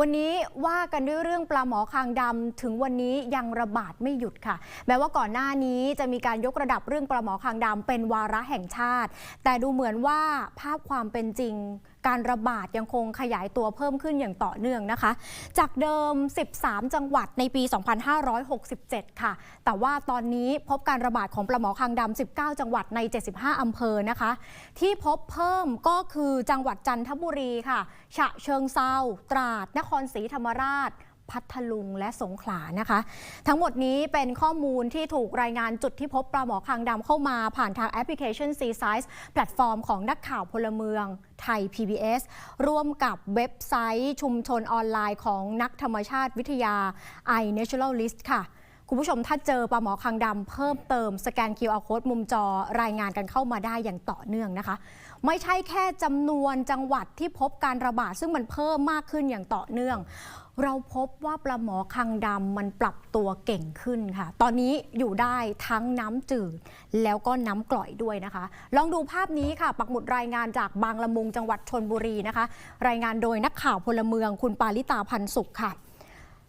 วันนี้ว่ากันด้วยเรื่องปลาหมอคางดำถึงวันนี้ยังระบาดไม่หยุดค่ะ แม้ว่าก่อนหน้านี้จะมีการยกระดับเรื่องปลาหมอคางดำเป็นวาระแห่งชาติ แต่ดูเหมือนว่าภาพความเป็นจริง การระบาดยังคงขยายตัวเพิ่มขึ้นอย่างต่อเนื่องนะคะ จากเดิม 13 จังหวัดในปี 2567 ค่ะ แต่ว่าตอนนี้พบการระบาดของปลาหมอคางดำ 19 จังหวัดใน 75 อำเภอนะคะ ที่พบเพิ่มก็คือจังหวัดจันทบุรีค่ะ ฉะเชิงเซาตราด นครศรีธรรมราช พัทลุงและสงขลานะคะ ทั้งหมดนี้เป็นข้อมูลที่ถูกรายงานจุดที่พบปลาหมอคางดำเข้ามาผ่านทางแอปพลิเคชัน c s i z e แพลตฟอร์มของนักข่าวพลเมืองไทย PBS ร่วมกับเว็บไซต์ชุมชนออนไลน์ของนักธรรมชาติวิทยา iNaturalist ค่ะ คุณผู้ชมถ้าเจอปลาหมอคางดำเพิ่มเติมสแกน QR Code มุมจอรายงานกันเข้ามาได้อย่างต่อเนื่องนะคะ ไม่ใช่แค่จำนวนจังหวัดที่พบการระบาดซึ่งมันเพิ่มมากขึ้นอย่างต่อเนื่อง เราพบว่าปลาหมอคางดำมันปรับตัวเก่งขึ้นค่ะ ตอนนี้อยู่ได้ทั้งน้ำจืดแล้วก็น้ำกร่อยด้วยนะคะ ลองดูภาพนี้ค่ะ ปักหมุดรายงานจากบางละมุงจังหวัดชนบุรีนะคะ รายงานโดยนักข่าวพลเมืองคุณปาลิตาพันสุขค่ะ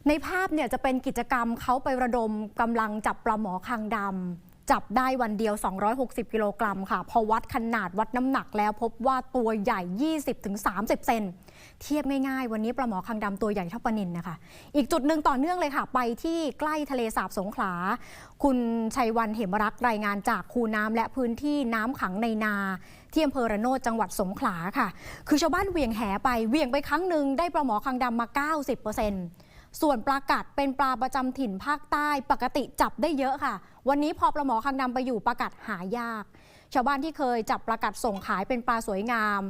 ในภาพเนี่ยจะเป็นกิจกรรมเขาไประดมกำลังจับปลาหมอคางดำจับได้วันเดียว 260 กิโลกรัมค่ะ พอวัดขนาดวัดน้ำหนักแล้วพบว่าตัวใหญ่ 20-30 เซนเทียบง่ายๆ วันนี้ปลาหมอคางดำตัวใหญ่เท่าปลานินนะคะ อีกจุดหนึ่งต่อเนื่องเลยค่ะ ไปที่ใกล้ทะเลสาบสงขลา คุณชัยวันเหมรักรายงานจากคูน้ำและพื้นที่น้ำขังในนาที่อำเภอระโนดจังหวัดสงขลาค่ะ คือชาวบ้านเหวี่ยงแหไปเหวี่ยงไปครั้งหนึ่งได้ปลาหมอคางดำมา 90% ส่วนปลากัดเป็นปลาประจำถิ่นภาคใต้ปกติจับได้เยอะค่ะ วันนี้พอปลาหมอคางดำไปอยู่ปลากัดหายาก ชาวบ้านที่เคยจับปลากัดส่งขายเป็นปลาสวยงาม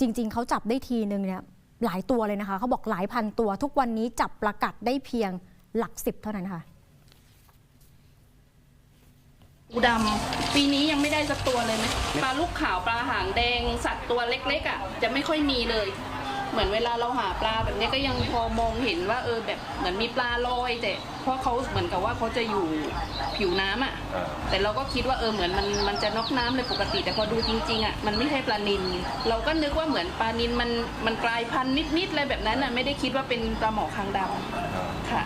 จริง ๆเขาจับได้ทีนึงเนี่ยหลายตัวเลยนะคะเขาบอกหลายพันตัว ทุกวันนี้จับปลากัดได้เพียงหลักสิบเท่านั้นค่ะปูดำปีนี้ยังไม่ได้สักตัวเลยไหมปลาลูกขาวปลาหางแดงสัตว์ตัวเล็กๆอะจะไม่ค่อยมีเลย เหมือนเวลาเราหาปลาแบบนี้ก็ยังพอมองเห็นว่าเออแบบเหมือนมีปลาลอยแต่เพราะเขาเหมือนกับว่าเขาจะอยู่ผิวน้ำอะอ่าแต่เราก็คิดว่าเออเหมือนมันมันจะนอกน้ำเลยปกติ แต่พอดูจริงๆอะมันไม่ใช่ปลานิน เราก็นึกว่าเหมือนปลานินมันมันกลายพันธุ์นิดๆอะไรแบบนั้นอะไม่ได้คิดว่าเป็นปลาหมอคางดำค่ะ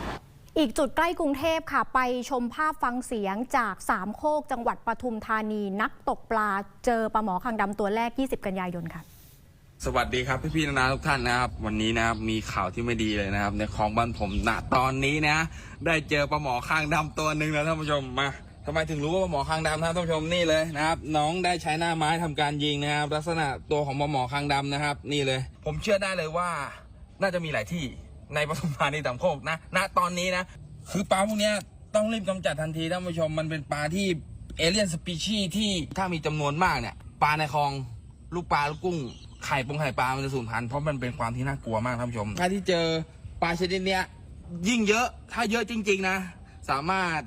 อีกจุดใกล้กรุงเทพค่ะ ไปชมภาพฟังเสียงจากสามโคกจังหวัดปทุมธานี นักตกปลาเจอปลาหมอคางดำตัวแรก 20 กันยายนค่ะ สวัสดีครับพี่พี่ๆนานาทุกท่านนะครับ วันนี้นะครับมีข่าวที่ไม่ดีเลยนะครับ ในคลองบ้านผมณตอนนี้นะ ได้เจอปลาหมอคางดำตัวหนึ่งแล้วท่านผู้ชมมาทำไมถึงรู้ว่าปลาหมอคางดำนะท่านผู้ชมนี่เลยนะครับน้องได้ใช้หน้าไม้ทำการยิงนะครับ ลักษณะตัวของปลาหมอคางดำนะครับ นี่เลย ผมเชื่อได้เลยว่า น่าจะมีหลายที่ในปทุมธานีสามโคกนะณตอนนี้นะ คือปลาพวกนี้ต้องรีบกำจัดทันทีท่านผู้ชมมันเป็นปลาที่เอเลียนสปีชีส์ที่ถ้ามีจำนวนมากเนี่ยปลาในคลองลูกปลาลูกกุ้ง ไข่ปงไข่ปลา มันจะสูญพันธุ์เพราะมันเป็นความที่น่ากลัวมากท่านผู้ชม ถ้าที่เจอปลาชนิดเนี้ย ยิ่งเยอะ ถ้าเยอะจริง ๆ นะ สามารถ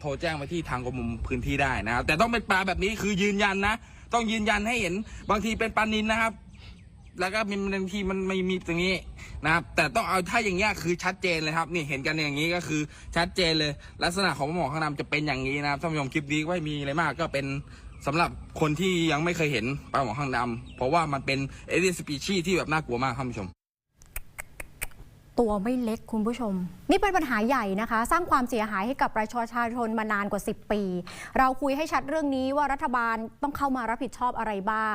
โทรแจ้งไปที่ทางกรมพื้นที่ได้นะครับ แต่ต้องเป็นปลาแบบนี้คือยืนยันนะ ต้องยืนยันให้เห็น บางทีเป็นปลานินนะครับ แล้วก็มีบางทีมันไม่มีตรงนี้นะครับ แต่ต้องเอาถ้าอย่างเงี้ยคือชัดเจนเลยครับ นี่เห็นกันอย่างนี้ก็คือชัดเจนเลย ลักษณะของหมอข้างนำจะเป็นอย่างนี้นะครับท่านผู้ชมคลิปนี้ไม่มีอะไรมากก็เป็น สำหรับคนที่ยังไม่เคยเห็นปลาหมอข้างดำเพราะว่ามันเป็นเอเลียสปีชีที่แบบน่ากลัวมากท่านผู้ชม ตัวไม่เล็กคุณผู้ชม นี่เป็นปัญหาใหญ่นะคะ สร้างความเสียหายให้กับประชาชนมานานกว่า 10 ปี เราคุยให้ชัดเรื่องนี้ว่ารัฐบาลต้องเข้ามารับผิดชอบอะไรบ้าง